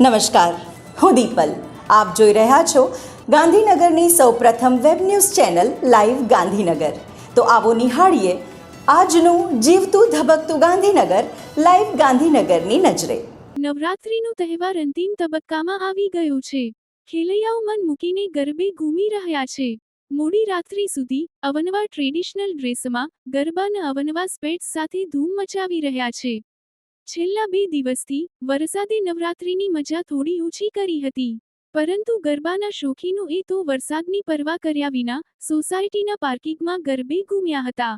નમસ્કાર. હું દીપલ. આપ જોઈ રહ્યા છો ગાંધીનગરની સૌપ્રથમ web news channel live Gandhinagar. તો આવો નિહાળીએ આજનું જીવતું ધબકતું ગાંધીનગર લાઈવ ગાંધીનગરની નજરે. નવરાત્રીનો તહેવાર અંતિમ તબક્કામાં આવી ગયો છે. ખેલૈયાઓ મન મૂકીને ગરબે ઘૂમી રહ્યા છે. મોડી રાત્રિ સુધી અવનવા ટ્રેડિશનલ ડ્રેસમાં ગરબાના અવનવા સ્પેટ્સ સાથે ધૂમ મચાવી રહ્યા છે. છેલ્લા બે દિવસથી વરસાદે નવરાત્રિની મજા થોડી ઓછી કરી હતી. પરંતુ ગરબાના શોખીનો એ તો વરસાદની પરવા કર્યા વિના સોસાયટીના પાર્કિંગમાં ગરબે ઘૂમ્યા હતા.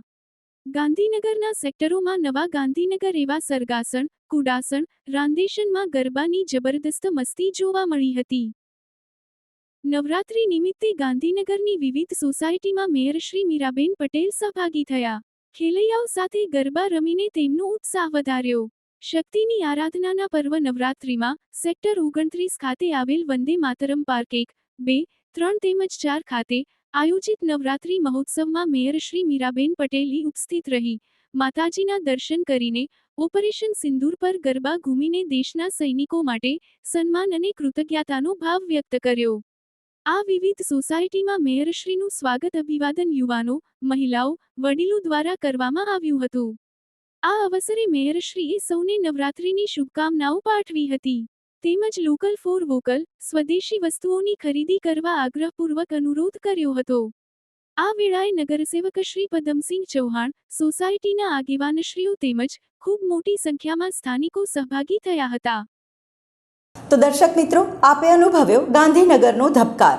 ગાંધીનગરના સેક્ટરોમાં નવા ગાંધીનગર એવા સરગાસણ, કુડાસણ, રાંદેશનમાં ગરબાની જબરદસ્ત મસ્તી જોવા મળી હતી. નવરાત્રી નિમિત્તે ગાંધીનગરની વિવિધ સોસાયટીમાં મેયર શ્રી મીરાબેન પટેલ સહભાગી થયા. ખેલૈયાઓ સાથે ગરબા રમીને તેમનો ઉત્સાહ વધાર્યો. શક્તિની આરાધનાના પર્વ નવરાત્રિમાં સેક્ટર ઓગણત્રીસ ખાતે આવેલ વંદે માતરમ પાર્ક એક, બે, ત્રણ તેમજ ચાર ખાતે આયોજિત નવરાત્રી મહોત્સવમાં મેયર શ્રી મીરાબેન પટેલી ઉપસ્થિત રહી. માતાજીના દર્શન કરીને ઓપરેશન સિંદૂર પર ગરબા ઘૂમીને દેશના સૈનિકો માટે સન્માન અને કૃતજ્ઞતાનો ભાવ વ્યક્ત કર્યો. આ વિવિધ સોસાયટીમાં મેયરશ્રીનું સ્વાગત અભિવાદન યુવાનો, મહિલાઓ, વડીલો દ્વારા કરવામાં આવ્યું હતું. આ અવસરે મેયરશ્રીએ સૌને નવરાત્રિની શુભકામનાઓ પાઠવી હતી. તેમજ લોકલ ફોર વોકલ, સ્વદેશી વસ્તુઓની ખરીદી કરવા આગ્રહપૂર્વક અનુરોધ કર્યો હતો. આ વેળાએ નગરસેવક શ્રી પદમસિંહ ચૌહાણ, સોસાયટીના આગેવાનશ્રીઓ તેમજ ખૂબ મોટી સંખ્યામાં સ્થાનિકો સહભાગી થયા હતા. તો દર્શક મિત્રો, આપે અનુભવ્યો ગાંધીનગરનો ધબકાર.